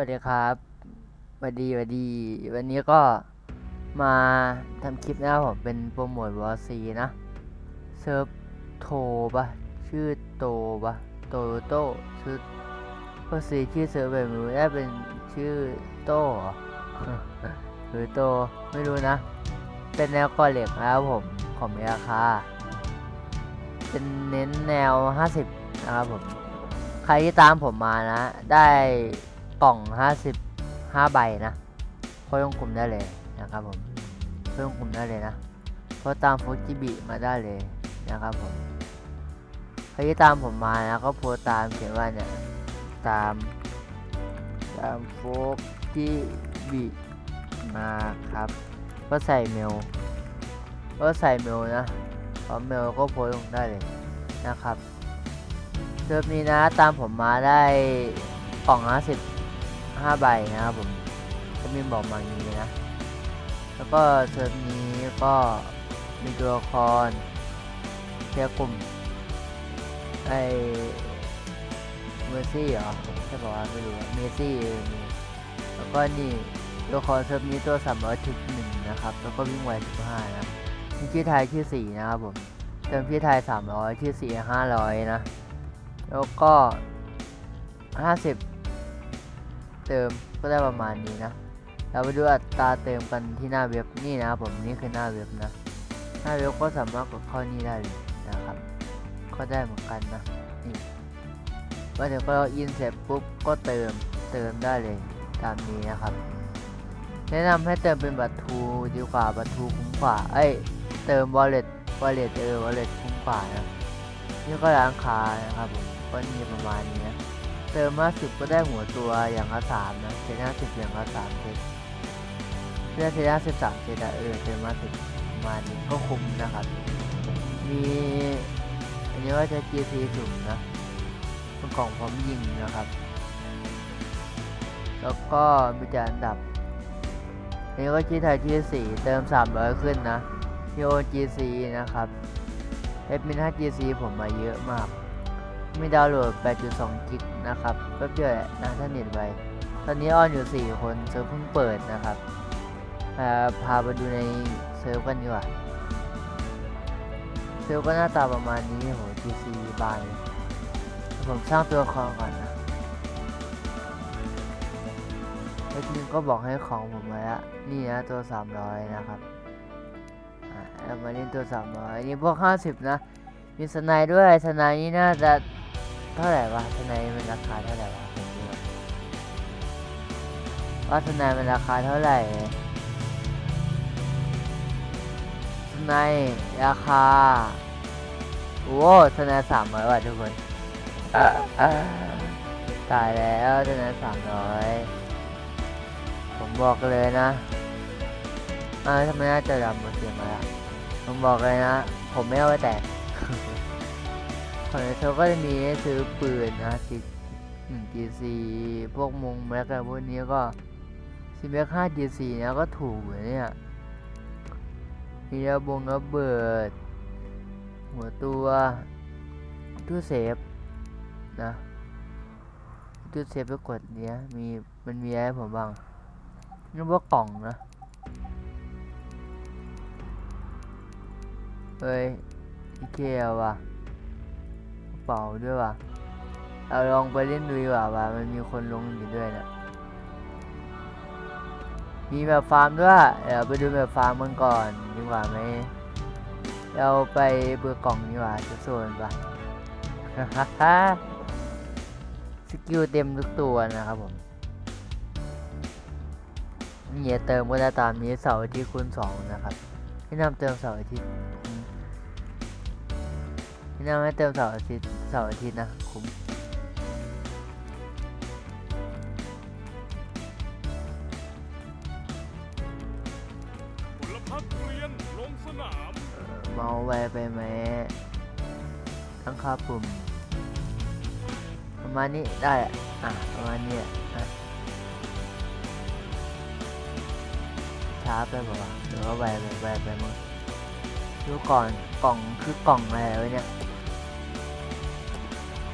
วัสดีครับสวัสดีสวัสดี วันนี้ก็มาทำคลิปนะครับผมเป็นโปรโมทวอซีนะเซิร์ฟโทปะชื่อโตปะโตโต้ชื่อวอซีชื่อเซิร์ฟแบบมือได้เป็นชื่อโต้หรือโตไม่รู้นะ เป็นแนวกอเหล็กนะครับผมของมีราคาเป็นเน้นแนว 50 นะครับผม ใครที่ตามผมมานะ ได้ กล่อง 55 ใบนะเข้าลงกลุ่มได้เลยนะครับผมเข้าลงกลุ่มได้เลยนะเพราะตามโฟจิบิมาได้เลยนะครับผมใครที่ตามผมมานะก็โพสตามเขียนว่าเนี่ยตามตามโฟจิบิมาครับ ก็ใส่เมล ก็ใส่เมลนะพอเมลก็โพสลงได้เลยนะครับเซิร์ฟนี้นะตามผมมาได้กล่องละสิบ 50 5ใบนะครับผมจะมีบอกมาอย่างนี้นะ แล้วก็เซิร์ฟนี้ก็มีตัวละครเทียร์กลุ่มไอเมอร์ซี่เหรอใช่ป่าวไม่รู้เมอร์ซี่มีแล้วก็นี่ตัวละครเซิร์ฟนี้ตัว300ถึงหนึ่งนะครับ แล้วก็วิ่งไว15นะมีชื่อไทยชื่อสี่นะครับผมเติมชื่อไทยสามร้อยชื่อสี่ห้าร้อยนะ แล้วก็ห้าสิบ เติมก็ได้ประมาณนี้นะ เราไปดูอัตราเติมกันที่หน้าเว็บนี่นะผมนี่คือหน้าเว็บนะ หน้าเว็บก็สามารถกดเข้านี่ได้เลยนะครับก็ได้เหมือนกันนะนี่มาถึงพอเราอินเสร็จปุ๊บก็เติมเติมได้เลยตามนี้นะครับ แนะนำให้เติมเป็นบัตรทูดีกว่าบัตรทูคุ้มกว่าเอ้ยเติม wallet wallet เออ wallet คุ้มกว่านะนี่ก็ร้านค้านะครับผมก็มีประมาณนี้ เติมมาสิบก็ได้หัวตัวอย่างละสามนะเซน่าสิบอย่างละสามเซตเลือกเซน่าสิบสามเซตเออเติมมาสิบมาณนี้ก็คุ้มนะครับ มีอันนี้ว่าจะ GC สุ่มนะเป็นกล่องพร้อมยิงนะครับ แล้วก็มีจานดับอันนี้ก็ชื่อไทยชื่สี่เติม 300 ขึ้นนะ POGC นะครับเอดมิน 5GC ผมมาเยอะมาก มีดาวน์โหลด 8.2 กิกนะครับแป๊บเดียวแหละนะถ้าเน็ตไวตอนนี้ออนอยู่ 4 คนเซิร์ฟเพิ่งเปิดนะครับพาพาไปดูในเซิร์ฟกันดีกว่าเซิร์ฟก็หน้าตาประมาณนี้โห GC บานเลยผมสร้างตัวละครก่อนนะเอ็กนึงก็บอกให้ของผมมาแล้วนี่นะตัว 300 นะครับเรามาเล่นตัว 300 นี่พวก 50 นะ มีสไนด์ด้วยสไนด์นี่น่าจะ เท่าไหร่วะสไนด์มันราคาเท่าไหร่วะผมว่าสไนด์มันราคาเท่าไหร่สไนด์ราคาโอ้สไนด์300ว่ะทุกคนตายแล้วทนายสไนด์300ผมบอกเลยนะอ่าทำไมน่าจะดำมาเสียงมาละผมบอกเลยนะ ผมไม่เอาไว้แตก ของในเธอก็จะมีซื้อปืนนะจิหนึ่ง GC พวกมุงแม็กอะไรพวกนี้ก็ซีแม็กห้า GC นะก็ถูกเลยเนี่ยมีระบงระเบิด หัวตัวตู้เซฟนะตู้เซฟไปกดเนี้ยมีมันมีอะไรให้ผมบ้างนึกว่ากล่องนะเฮ้ยอีเกียว่ะกระ เป๋าด้วยว่ะเราลองไปเล่นดูดีกว่าว่ามันมีคนลงอยู่ด้วยนะมีแบบฟาร์มด้วยเดี๋ยวไปดูแบบฟาร์มมันก่อนดีกว่าไหมเราไปเบอร์กล่องดีกว่าจะโซนปะสกิลเต็มทุกตัวนะครับผมเนี่ยเติมก็ได้ตามนี้เสาร์อาทิตย์คูณสองนะครับแนะนำเติมเสาร์อาทิตย์ คุ้มแนะนำให้เติมเสาร์อาทิตย์เสาร์อาทิตย์นะคุ้มผลพักเกลียนลงสนามเอ่อเมาไวไปไหมตั้งค่าปุ่มประมาณนี้ได้อะอะประมาณนี้อะอะช้าไปบอกว่าวะหรือว่าไวไปไวไปมั้งดูก่อนกล่องคือกล่องอะไรวะเนี่ย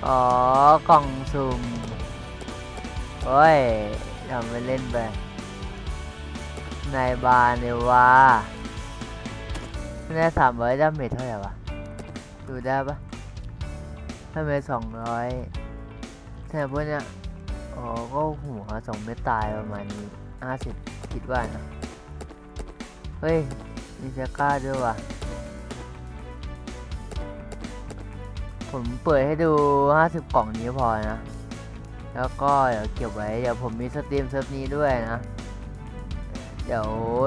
อ๋อ กล่องสุ่มโอ้ยทำไปเล่นไปนายบาร์เนี่ยวะน่าสามร้อยดาเมจเท่าไหร่วะ ดูได้ปะถ้าเมจสองร้อยแต่พวกเนี้ยอ๋อ ก็หัวสองเม็ดตายประมาณนี้ห้าสิบคิดว่านะ เฮ้ย มีเซก้าด้วยว่ะ ผมเปิดให้ดู 50 กล่องนี้พอนะ แล้วก็เดี๋ยวเก็บไว้ เดี๋ยวผมมีสตรีมเซิร์ฟนี้ด้วยนะ เดี๋ยว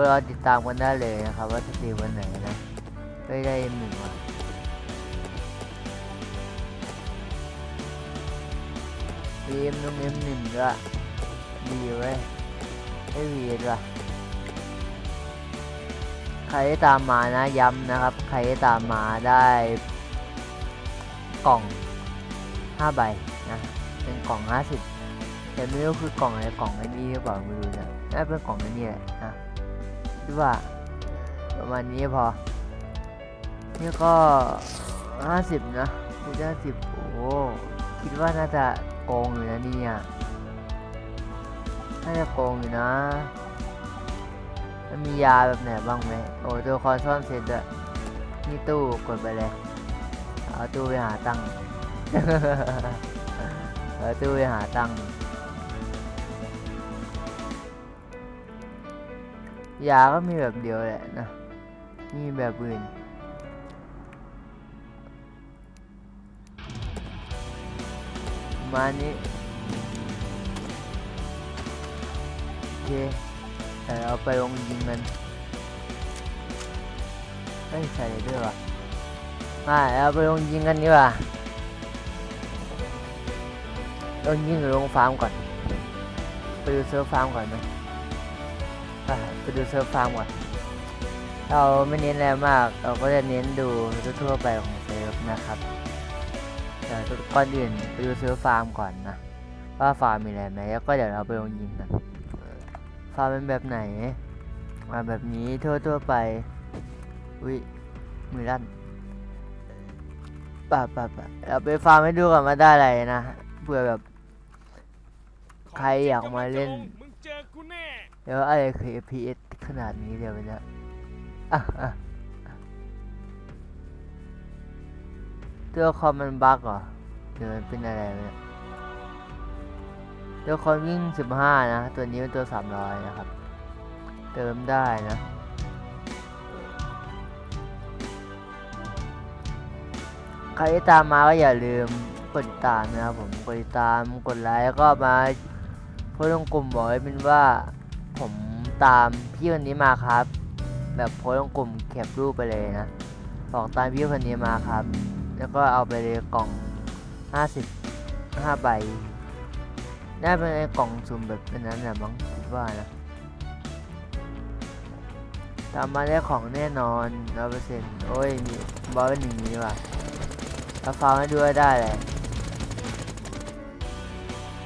รอติดตามกันได้เลยนะครับว่าสตรีมวันไหนนะไม่ได้หนึ่งวันบีมนุ่มเอ็มหนึ่งด้วยดีเว้ยไม่วีด้วยใครที่ตามมานะย้ำนะครับ ใครที่ตามมาได้ กล่อง 5 ใบนะเป็นกล่อง50แต่ไม่รู้คือกล่องอะไรกล่องไอ้นี่หรือเปล่าไม่รู้นะน่าเป็นกล่องไอ้นี่แหละนะคิดว่าประมาณนี้พอนี่ก็ 50 นะนี่ได้10โอ้คิดว่าน่าจะโกงอยู่นะเนี่ยน่าจะโกงอยู่นะมันมียาแบบไหนบ้างไหมโอ้ตัวละครซ่อนเสร็จด้วยนี่ตู้กดไปเลย เอาตู้ไปหาตังค์ เอาตู้ไปหาตังค์ยาก็มีแบบเดียวแหละนะไมมีแบบอื่น มานี้โอเคแต่เราไปลงยิงมันเฮ้ยใส่ด้วยวะ มาเราไปลงยิงกันดีกว่าลงยิงหรือลงฟาร์มก่อน ไปดูเซิร์ฟฟาร์มก่อนไหมไปดูเซิร์ฟฟาร์มก่อน เราไม่เน้นอะไรมาก เราก็จะเน้นดูทั่วไปของเซิร์ฟนะครับแต่ก่อนอื่นไปดูเซิร์ฟฟาร์มก่อนนะ ว่าฟาร์มมีอะไรไหมแล้วก็เดี๋ยวเราไปลงยิงกัน ฟาร์มเป็นแบบไหนมาแบบนี้ทั่วทั่วๆไป อุ้ยมือลั่น ปะปะปะเราไปฟาร์มให้ดูก่อนมาได้อะไรนะเพื่อแบบ ใครอยากมาเล่น มึงเจอกูแน่เดี๋ยวอะไรคือ FPS ขนาดนี้เดี๋ยวไปนะอะอะตัวคอมมันบั๊กเหรอหรือมันเป็นอะไรเนี่ยตัวคอมวิ่ง 15 นะ ตัวนี้เป็นตัว 300 นะครับ เติมได้นะ ใครที่ตามมาก็อย่าลืมกดติดตามนะครับผมกดติดตามกดไลค์แล้วก็มาโพสต์ลงกลุ่มบอกให้เป็นว่าผมตามพี่คนนี้มาครับ แบบโพสต์ลงกลุ่มแคปรูปไปเลยนะบอกตามพี่คนนี้มาครับ แล้วก็เอาไปเลยกล่อง 50 5ใบน่าเป็นไอ้กล่องสุ่มแบบนนั้นแหละมั้งคิดว่านะตามมาได้ของแน่นอนร้อยเปอร์เซ็นต์โอ้ยมีบอลเป็นอย่างนี้ว่ะ ถ้าฟังให้ด้วยได้เลย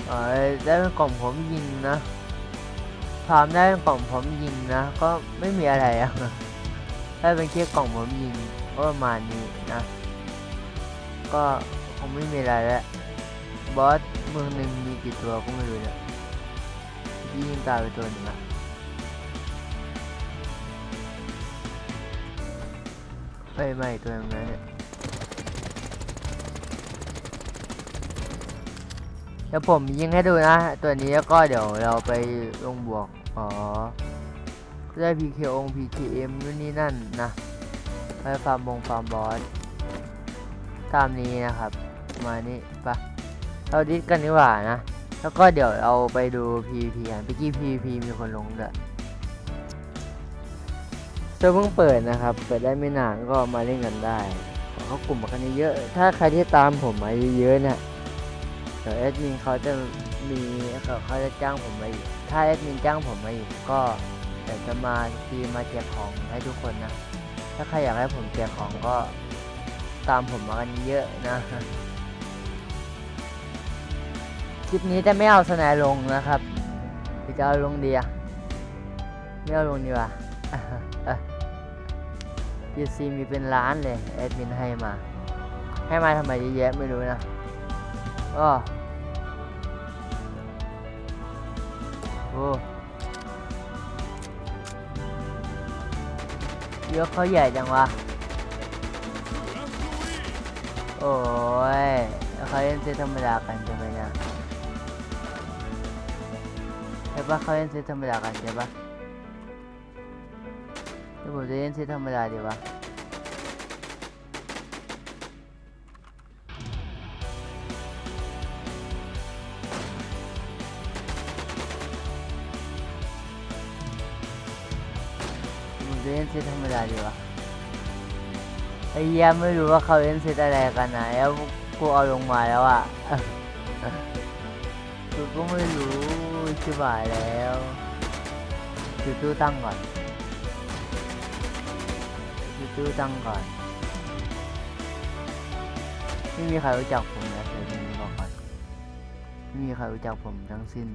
เอ้ยได้เป็นกล่องผมยิงนะฟาร์มได้เป็นกล่องผมยิงนะ ก็ไม่มีอะไรอะได้เป็นแค่กล่องผมยิงก็ประมาณนี้นะ ก็คงไม่มีอะไรแล้วบอสเมืองหนึ่งมีกี่ตัวก็ไม่รู้เนี่ยยิงตายไปตัวหนึ่งอะไม่ไม่ตัวนั้น เดี๋ยวผมยิงให้ดูนะ ตัวนี้แล้วก็เดี๋ยวเราไปลงบวก อ๋อได้ PK อง PKM นู่นนี่นั่นนะไปฟาร์มบงฟาร์มบอสตามนี้นะครับ มานี่ปะเราดิสกันดีกว่านะ แล้วก็เดี๋ยวเราไปดู PVP กันไปกี้ PVP มีคนลงด้วยเซิร์ฟเพิ่งเปิดนะครับ เปิดได้ไม่นานก็มาเล่นกันได้เขากลุ่มกันเยอะ ถ้าใครที่ตามผมมาเยอะๆเนี่ย เดี๋ยวแอดมินเขาจะมีเขาจะจ้างผมมาอีก ถ้าแอดมินจ้างผมมาอีกก็เดี๋ยวจะมาทีมาแจกของให้ทุกคนนะ ถ้าใครอยากให้ผมแจกของก็ตามผมมากันเยอะนะ คลิปนี้จะไม่เอาสนายลงนะครับจะเอาลงดีอะไม่เอาลงดีว่าพีซีมีเป็นล้านเลยแอดมินให้มา ให้มาทำไมเยอะแยะไม่รู้นะ ก็เยอะเขาใหญ่จังวะ โอ้ยเขาเล่นเซตธรรมดากันใช่ไหมเนี่ยใช่ปะเขาเล่นเซตธรรมดากันใช่ปะเดี๋ยวผมจะเล่นเซตธรรมดาดีวะ นเซตธรรมดาดีวะไอ้เหี้ยไม่รู้ว่าเขาเล่นเซตอะไรกันนะแล้วกูเอาลงมาแล้วอะกูก็ไม่รู้ชิบหายแล้วจุดตู้ตั้งก่อนจุดตู้ตั้งก่อนไม่มีใครรู้จักผมนะเดี๋ยวนี้บอกก่อนไม่มีใครรู้จักผมทั้งสิ้น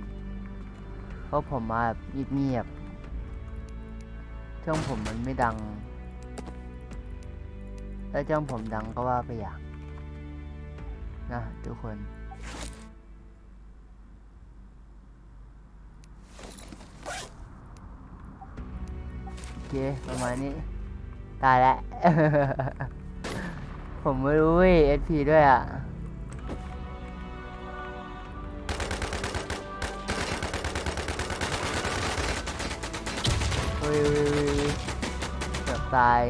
เพราะผมมาแบบเงียบ ช่องผมมันไม่ดัง ถ้าจ้องผมดังก็ว่าไปอย่างนะทุกคนโอเคประมาณนี้ ตายแล้ว ผมไม่รู้เว้ย SP ด้วยอะ ฮ้ยเฮ้ยเฮ้ยเกือบตาย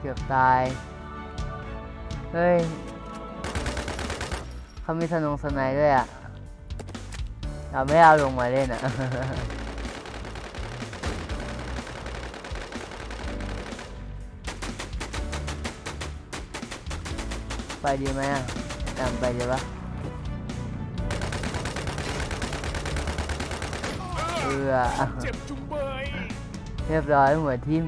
เกือบตาย เฮ้ยเขามีธนงสนด์ด้วยอะ เราไม่เอาลงมาเล่นอะไปดีไหมอะตามไปดีปะ ออเจ็บจุงเบยเรียบร้อยหัวทิ่ม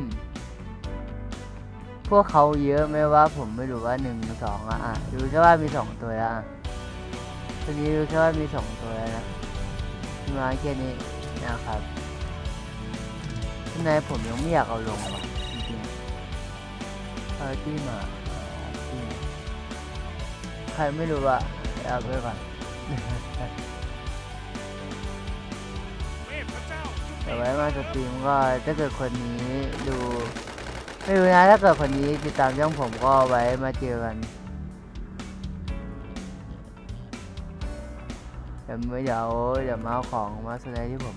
พวกเขาเยอะไหมว่าผมไม่รู้ว่าหนึ่งสองอะรู้แค่ว่ามีสองตัวแล้วอะตัวนี้รู้แค่ว่ามีสองตัวแล้วนะมาแค่นี้นะครับข้างในผมยังไม่อยากเอาลงว่ะจริงๆพาร์ตี้มาใครไม่รู้อะเอาไปก่อน แต่ไว้มาสตรีมก็ถ้าเกิดคนนี้ดูไม่รู้นะถ้าเกิดคนนี้ติดตามช่องผมก็ไว้มาเจอกันเดี๋ยวไม่เดี๋ยวเดี๋ยวมาเอาของมาแสดงที่ผม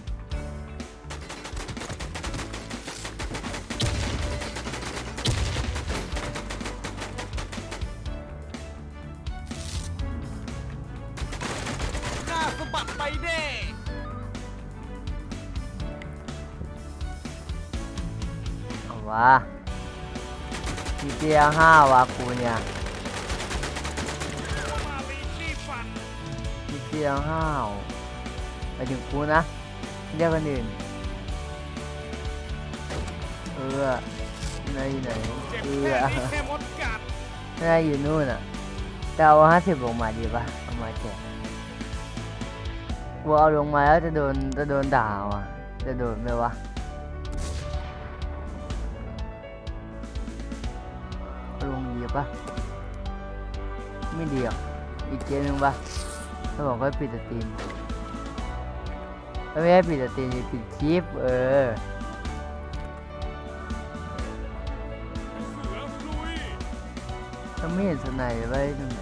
หน้าสะบัดไปเด้ วะทีเดียวห้าวะกูเนี่ยมาลีนี่ฟันทีเดียห้าวไปถึงกูนะเรียกคนอื่น เออไหนไหนเออนี้แค่มดกัดน่าอยู่นู่นอะจะเอาห้าสิบลงมาดีปะเอามาแจกกลัวเอาลงมาแล้วจะโดนจะโดนด่าว่ะจะโดนไหมวะ ปะไม่ดีหรอกอีกเกมหนึ่งปะถ้าบอกว่าปิดสตรีมไม่ให้ปิดสตรีมปิดคลิปเออถ้าไม่เห็นสนด์ไว้ตรงไหน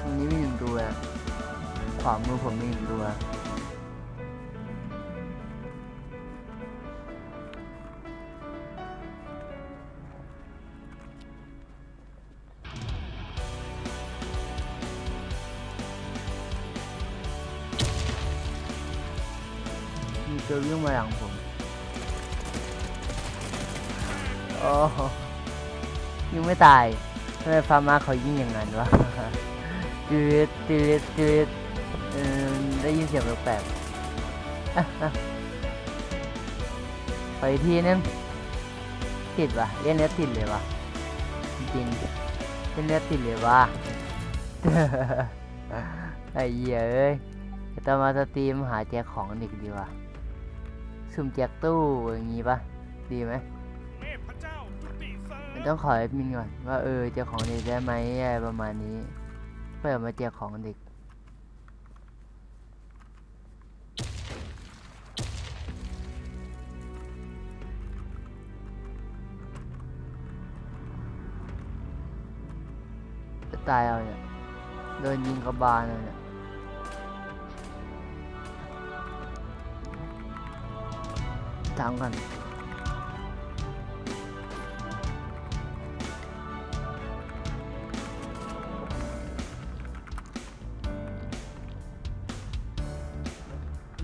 ตรงนี้มีหนึ่งตัวขวามือผมมีหนึ่งตัว มีตัววิ่งมาหลังผมโอ้โหยังไม่ตายทำไมฟาร์มาเขายิงอย่างนั้นวะจืดจืดจืดเออได้ยินเสียงแปลกๆอะอะไปอีกทีนึงติดวะเล่นเนี้ยติดเลยวะจริงๆเล่นเนี้ยติดเลยวะไอ้เหี้ยเอ้ยจะต้องมาสตรีมหาแจกของอีกดีวะ ซุ่มแจกตู้อย่างงี้ปะดีไหมมันต้องขอแอดมินก่อนว่าเออแจกของเด็กได้ไหมอะไรประมาณนี้เปิดมาเจกของเด็กตายเอาเนี่ยโดนยิงกระบาลเนี่ย ทำกัน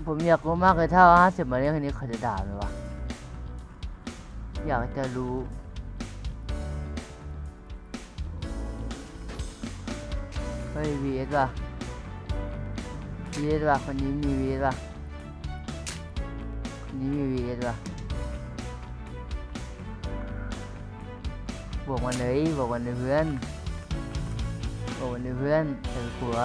ผมอยากรู้มากเลยถ้าห้าสิบมาเรียกคนนี้เขาจะด่าไหมวะ อยากจะรู้ เฮ้ย VS ว่ะ VS ว่ะคนนี้มี VS ว่ะ นี้มี VS ว่ะบอกมันเลยบอกมันเลยเพื่อนบอกมันเลยเพื่อนเธอขัว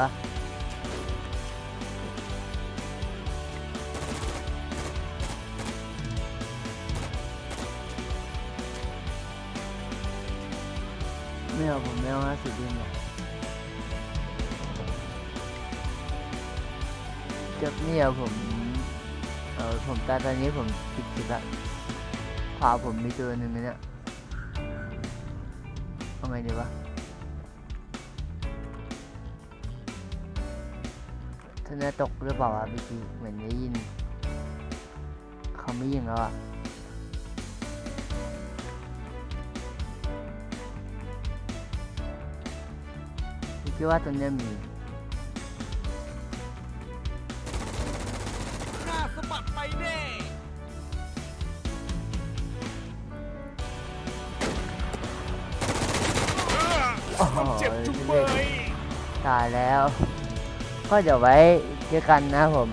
ไม่เอาผมไม่เอาห้าสิบดินเนี่ยจับเนี่ยผม ออผมตาตอนนี้ผมติดสิบละขวาผมมีตัวหนึ่งนะเนี่ยเอาไงดีวะท่านจะตกหรือเปล่าวะเมื่กีเหมือนได้ยินเขาไม่ยิงแล้วอะผมคิดว่าตรงนี้มี โอ้โหเจ็บจุงเบยตายแล้ว ก็เดี๋ยวไว้เจอกันนะผม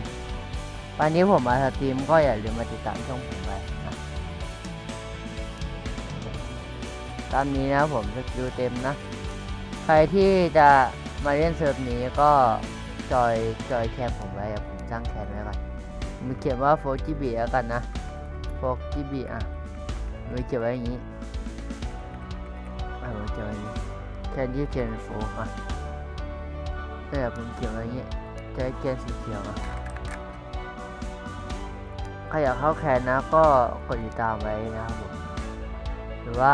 วันนี้ผมมาสตรีมก็อย่าลืมมาติดตามช่องผมไว้นะตามนี้นะผมสกิลเต็มนะ ใครที่จะมาเล่นเซิร์ฟนี้ก็จอยจอยแคมผมไว้ผมจ้างแคนไว้ก่อนมีเขียนว่าโฟกิบีแล้วกันนะโฟกิบีอะมีเขียนไว้อย่างนี้อะผมเขียนไว้อย่างนี้ แคนที่เขียนโฟกอะนี่แหละผมเขียว้อย่างนี้จะให้แคนสีเขียวอะใครอยากเข้าแคนนะก็กดติดตามไว้นะครับผมหรือว่า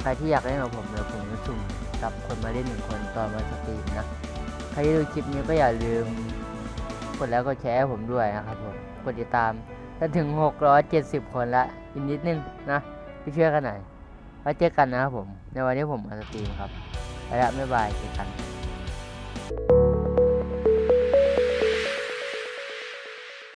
ใครที่อยากเล่นกับผมเดี๋ยวผมจะสุ่มจับคนมาเล่นหนึ่งคนตอนมาสตรีมนะใครที่ดูคลิปนี้ก็อย่าลืมกดแล้วก็แชร์ให้ผมด้วยนะครับผมกดติดตามถ้าถึง 670 คนละอีกนิดนึงนะพี่เชื่อกันหน่อย ไว้เจอกันนะครับผม ในวันนี้ผมอัสตรีมครับไปละไม่บายเจอกัน